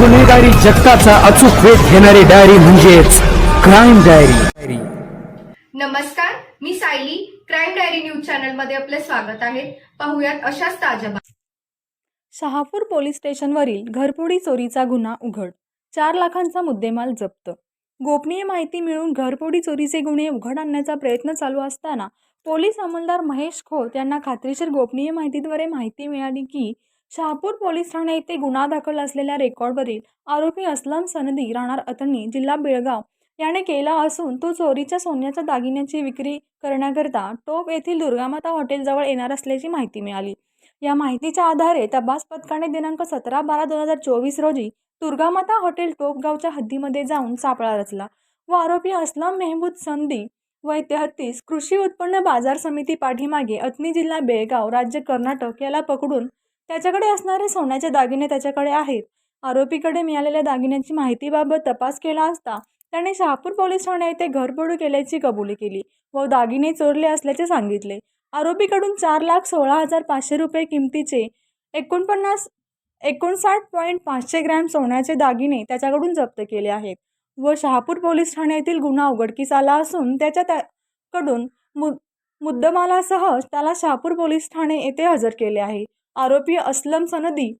गुन्हेगारी जगताचा अचूक वेध घेणारी डायरी म्हणजेच क्राईम डायरी. नमस्कार मी सायली. क्राईम डायरी न्यूज चॅनलमध्ये आपले स्वागत आहे. पाहुयात अशाच ताज्या. शहापूर पोलीस स्टेशनवरील घरफोडी चोरीचा गुन्हा उघड. चार लाखांचा मुद्देमाल जप्त. गोपनीय माहिती मिळून घरफोडी चोरीचे गुन्हे उघड आणण्याचा प्रयत्न चालू असताना पोलीस अंमलदार महेश खोत यांना खात्रीशीर गोपनीय माहितीद्वारे माहिती मिळाली की शहापूर पोलीस ठाणे येथे गुन्हा दाखल असलेल्या रेकॉर्डवरील आरोपी असलम सनदी राहणार अतनी जिल्हा बेळगाव. याने केला असून तो चोरीच्या सोन्याच्या दागिन्याची विक्री करण्याकरता टोप येथील दुर्गामाता हॉटेलजवळ येणार असल्याची माहिती मिळाली. या माहितीच्या आधारे तपास पथकाने दिनांक सतरा बारा दोन हजार चोवीस रोजी दुर्गामाता हॉटेल टोपगावच्या हद्दीमध्ये जाऊन सापळा रचला व आरोपी असलम मेहबूद संदी वय तेहत्तीस कृषी उत्पन्न बाजार समिती पाठीमागे अतनी जिल्हा बेळगाव राज्य कर्नाटक याला पकडून त्याच्याकडे असणारे सोन्याचे दागिने त्याच्याकडे आहेत. आरोपीकडे मिळालेल्या दागिन्यांची माहितीबाबत तपास केला असता त्याने शहापूर पोलीस ठाणे येथे घरबोडू केल्याची कबुली केली व दागिने चोरले असल्याचे सांगितले. आरोपीकडून चार लाख सोळा हजार पाचशे रुपये किमतीचे एकोणपन्नास एकोणसाठ पॉईंट पाचशे ग्रॅम सोन्याचे दागिने त्याच्याकडून जप्त केले आहेत व शहापूर पोलीस ठाण्यातील गुन्हा उघडकीस आला असून त्याच्या त्याकडून मु मुद्दमालासह त्याला शहापूर पोलीस ठाणे येथे हजर केले आहे. आरोपी असलम सनदी.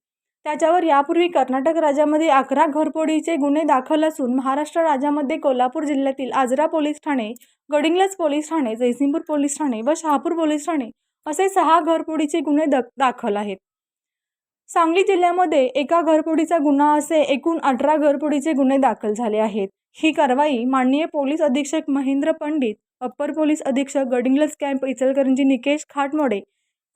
त्याच्यावर यापूर्वी कर्नाटक राज्यामध्ये अकरा घरफोडीचे गुन्हे दाखल असून महाराष्ट्र राज्यामध्ये कोल्हापूर जिल्ह्यातील आजरा पोलीस ठाणे गडिंग्लज पोलीस ठाणे जयसिंगपूर पोलीस ठाणे व शहापूर पोलीस ठाणे असे सहा घरफोडीचे गुन्हे द दाखल आहेत. सांगली जिल्ह्यामध्ये एका घरफोडीचा गुन्हा असे एकूण अठरा घरफोडीचे गुन्हे दाखल झाले आहेत. ही कारवाई माननीय पोलीस अधीक्षक महेंद्र पंडित अप्पर पोलीस अधीक्षक गडिंग्लज कॅम्प इचलकरंजी निकेश खाटमोडे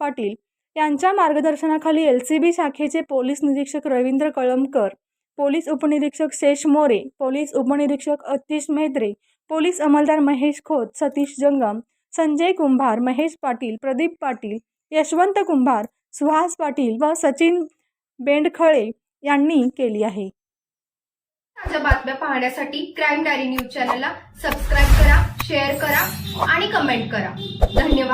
पाटील यांच्या मार्गदर्शनाखाली एल सी बी शाखेचे पोलीस निरीक्षक रवींद्र कळमकर पोलीस उपनिरीक्षक शेष मोरे पोलीस उपनिरीक्षक अतिश मेहत्रे पोलीस अंमलदार महेश खोत सतीश जंगम संजय कुंभार महेश पाटील प्रदीप पाटील यशवंत कुंभार सुहास पाटील व सचिन बेंडखळे यांनी केली आहे. ताज्या बातम्या पाहण्यासाठी क्राईम डायरी न्यूज चॅनलला सबस्क्राईब करा शेअर करा आणि कमेंट करा. धन्यवाद.